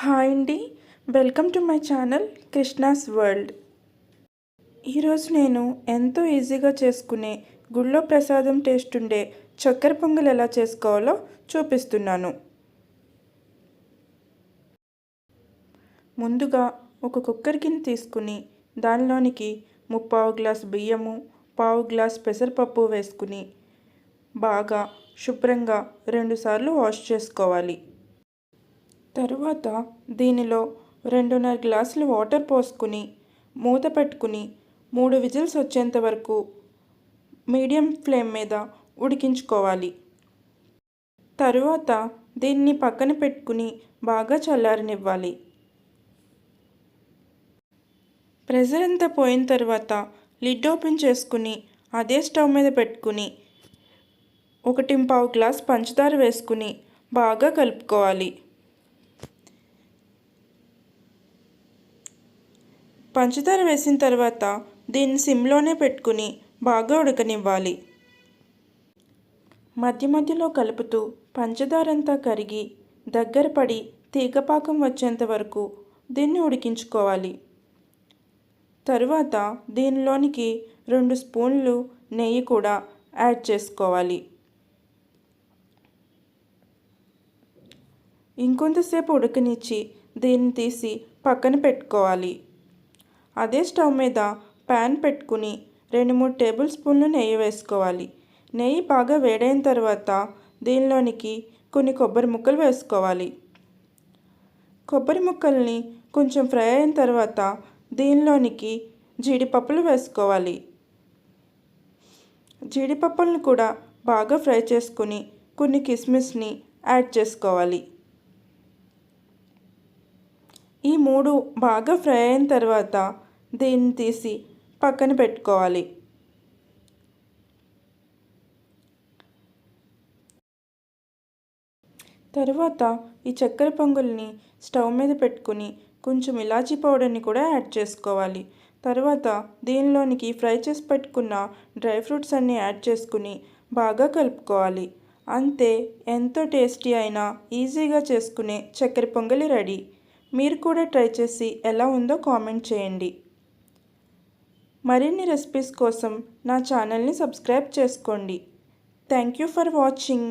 Hi అండి. Welcome to my channel Krishna's world. ఈరోజు నేను ఎంతో ఈజీగా చేసుకునే గుళ్ళో ప్రసాదం టేస్ట్ ఉండే చక్కెర పొంగల్ ఎలా చేసుకోవాలో చూపిస్తున్నాను. ముందుగా ఒక కుక్కర్ గిన్నె తీసుకుని దానిలోనికి ముప్పావు గ్లాస్ బియ్యము పావు గ్లాస్ పెసరపప్పు వేసుకుని బాగా శుభ్రంగా రెండుసార్లు వాష్ చేసుకోవాలి. తరువాత దీనిలో రెండున్నర గ్లాసులు వాటర్ పోసుకుని మూత పెట్టుకుని మూడు విజిల్స్ వచ్చేంత వరకు మీడియం ఫ్లేమ్ మీద ఉడికించుకోవాలి. తరువాత దీన్ని పక్కన పెట్టుకుని బాగా చల్లారనివ్వాలి. ప్రెజర్ అంతా పోయిన తర్వాత లిడ్ ఓపెన్ చేసుకుని అదే స్టవ్ మీద పెట్టుకుని ఒకటి పావు గ్లాస్ పంచదార వేసుకుని బాగా కలుపుకోవాలి. పంచదార వేసిన తర్వాత దీన్ని సిమ్లోనే పెట్టుకుని బాగా ఉడకనివ్వాలి. మధ్య మధ్యలో కలుపుతూ పంచదారంతా కరిగి దగ్గర పడి తీగపాకం వచ్చేంత వరకు దీన్ని ఉడికించుకోవాలి. తరువాత దీనిలోనికి రెండు స్పూన్లు నెయ్యి కూడా యాడ్ చేసుకోవాలి. ఇంకొంతసేపు ఉడకనిచ్చి దీన్ని తీసి పక్కన పెట్టుకోవాలి. అదే స్టవ్ మీద ప్యాన్ పెట్టుకుని రెండు మూడు టేబుల్ స్పూన్లు నెయ్యి వేసుకోవాలి. నెయ్యి బాగా వేడైన తర్వాత దీనిలోనికి కొన్ని కొబ్బరి ముక్కలు వేసుకోవాలి. కొబ్బరి ముక్కల్ని కొంచెం ఫ్రై అయిన తర్వాత దీనిలోనికి జీడిపప్పులు వేసుకోవాలి. జీడిపప్పులను కూడా బాగా ఫ్రై చేసుకుని కొన్ని కిస్మిస్ని యాడ్ చేసుకోవాలి. ఈ మూడు బాగా ఫ్రై అయిన తర్వాత దీన్ని తీసి పక్కన పెట్టుకోవాలి. తరువాత ఈ చక్కెర పొంగుల్ని స్టవ్ మీద పెట్టుకుని కొంచెం ఇలాచీ పౌడర్ని కూడా యాడ్ చేసుకోవాలి. తర్వాత దీనిలోనికి ఫ్రై చేసి పెట్టుకున్న డ్రై ఫ్రూట్స్ అన్నీ యాడ్ చేసుకుని బాగా కలుపుకోవాలి. అంతే ఎంతో టేస్టీ అయినా ఈజీగా చేసుకునే చక్కెర పొంగలి రెడీ. మీరు కూడా ట్రై చేసి ఎలా ఉందో కామెంట్ చేయండి. మరిన్ని రెసిపీస్ కోసం నా ఛానల్ని సబ్స్క్రైబ్ చేసుకోండి. Thank you for watching